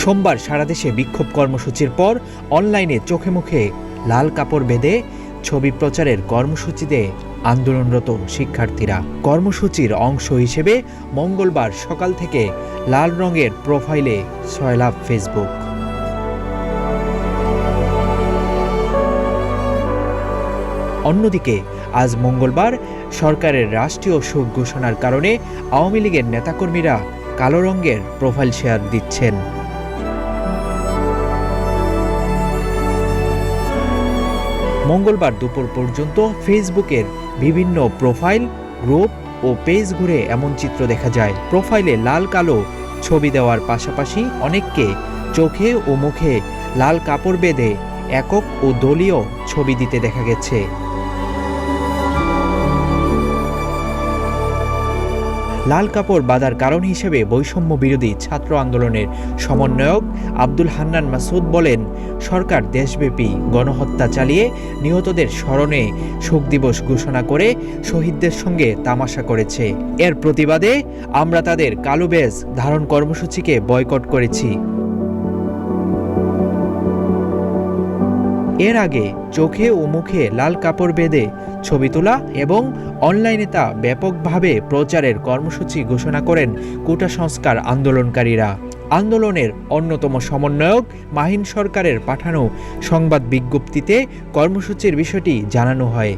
সোমবার সারা দেশে বিক্ষোভ কর্মসূচির পর অনলাইনে চোখে মুখে লাল কাপড় বেঁধে ছবি প্রচারের কর্মসূচিতে আন্দোলনরত শিক্ষার্থীরা। কর্মসূচির অংশ হিসেবে মঙ্গলবার সকাল থেকে লাল রঙের প্রোফাইলে সয়লাভ ফেসবুক। অন্যদিকে, আজ মঙ্গলবার সরকারের রাষ্ট্রীয় শোক ঘোষণার কারণে আওয়ামী লীগের নেতাকর্মীরা কালো রঙের প্রোফাইল শেয়ার দিচ্ছেন। মঙ্গলবার দুপুর পর্যন্ত ফেসবুকের বিভিন্ন প্রোফাইল, গ্রুপ ও পেজ ঘুরে এমন চিত্র দেখা যায়। প্রোফাইলে লাল কালো ছবি দেওয়ার পাশাপাশি অনেককে চোখে ও মুখে লাল কাপড় বেঁধে একক ও দলীয় ছবি দিতে দেখা গেছে। লাল কাপড় বাঁধার কারণ হিসেবে বৈষম্য বিরোধী ছাত্র আন্দোলনের সমন্বয়ক আব্দুল হান্নান মাসুদ বলেন, সরকার দেশব্যাপী গণহত্যা চালিয়ে নিহতদের স্মরণে শোক দিবস ঘোষণা করে শহীদদের সঙ্গে তামাশা করেছে। এর প্রতিবাদে আমরা তাদের কালো বেজ ধারণ কর্মসূচিকে বয়কট করেছি। এর আগে চোখে ও মুখে লাল কাপড় বেঁধে ছবি তোলা এবং অনলাইনে তা ব্যাপকভাবে প্রচারের কর্মসূচি ঘোষণা করেন কোটা সংস্কার আন্দোলনকারীরা। আন্দোলনের অন্যতম সমন্বয়ক মাহিন সরকারের পাঠানো সংবাদ বিজ্ঞপ্তিতে কর্মসূচির বিষয়টি জানানো হয়।